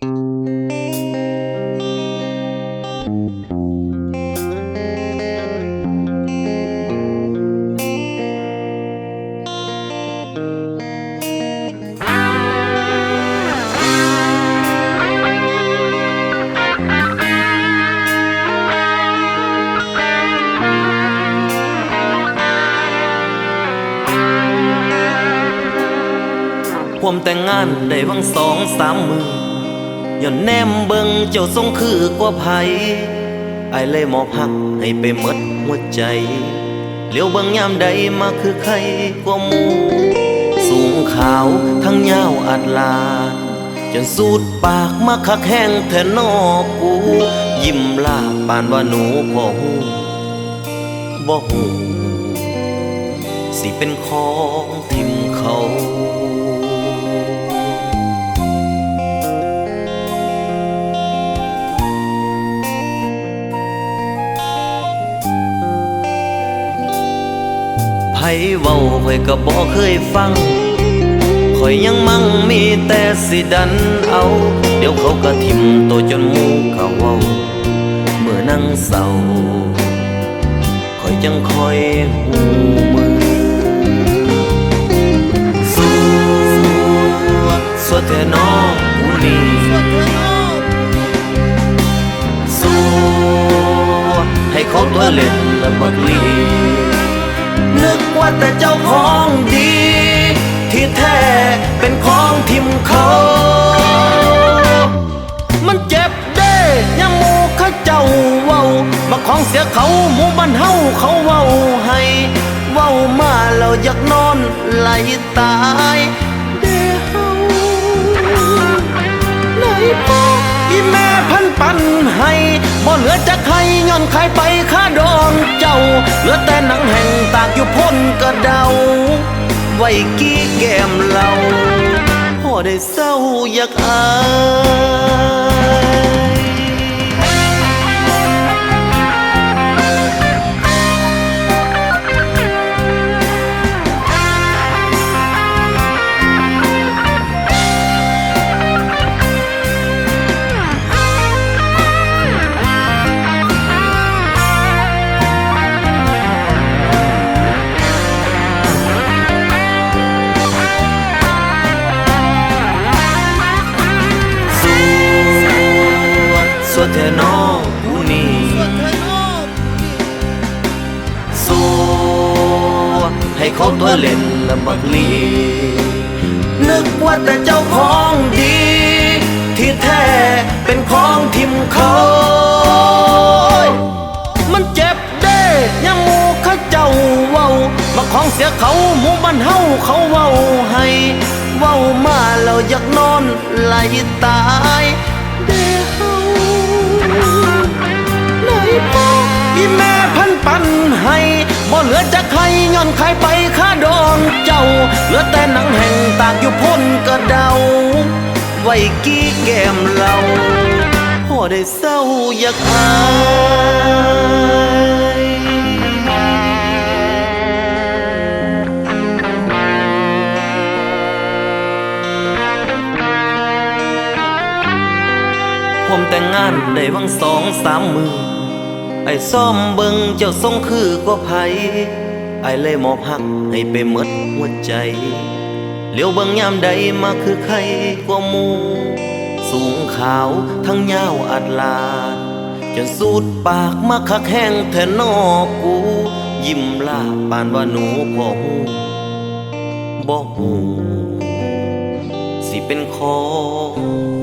ผมแต่งงานได้วังสองสามมือ ย้อนแนมเบิงเจ้าทรงคือกว่าไผไอเลยมอบหักให้ไปหมดหัวใจเลียวเบิงยามใดมาคือใครกว่าหมูสูงขาวทั้งยาวอัดลา จนสูดปากมาคักแห้งแทนนอกู ยิ้มลาปานว่าหนูพอหูบ่หูสิเป็นของทิมเขา เว้าข่อยก็บ่เคยฟังข่อยยังมั่งมีแต่สิดันเอา เดี๋ยวเขาก็ทิมตัวจนหมูเขาเว้าเมื่อนั่งเศร้าข่อยจังคอยหูมือสู้สวดแต่น้องผู้นี้สู้ให้เขาตัวเล่นและบักลี นึกว่าแต่เจ้าของดี ที่แท้เป็นของทิมเขา มันเจ็บเด้ยามหมูเข้าเจ้าเว้ามาของเสียเขาหมู่บ้านเฮาเขาเว้าให้ เว้ามาแล้วอยากนอนไหลตาย ปันให้บ่เหลือจะใครย้อนใครไปค่าดองเจ้า เหลือแต่หนังแห่งตากอยู่พ้นกระเดา ไว้กี้แก้มเราพอได้เศร้าอยากอาย สวดเธอน้องผู้นี้สู้ให้เขาตัวเล่นละบักลีนึกว่าแต่เจ้าของดี ที่แท้เป็นของทิมเขามันเจ็บเด้ยามหมูเข้าเจ้าเว้ามาของเสียเขาหมู่บ้านเฮาเขาเว้าให้ เว้ามาแล้วอยากนอนไหลตาย ไหนบอกอีแม่พันปันให้บ่เหลือจะใครย้อนใครไปค่าดองเจ้า เหลือแต่หนังแห่งตากอยู่พ้นกระเดา ไว้กี้แก้มเราพอได้เศร้าอยากอายผมแต่งงานได้วังสองสามมือ อ้ซ่อมเบิงเจ้าทรงคือก็ไผไอ้เลยมอบหักให้ไปหมดหัวใจเลียวเบิงยามใดมาคือใครกว่ามู สูงขาวทั้งยาวอัดลาดจนสูดปากมาคักแห้งแทนนอกกู ยิ้มลาปานว่าหนูพ่อหูบ่หูสิเป็นของ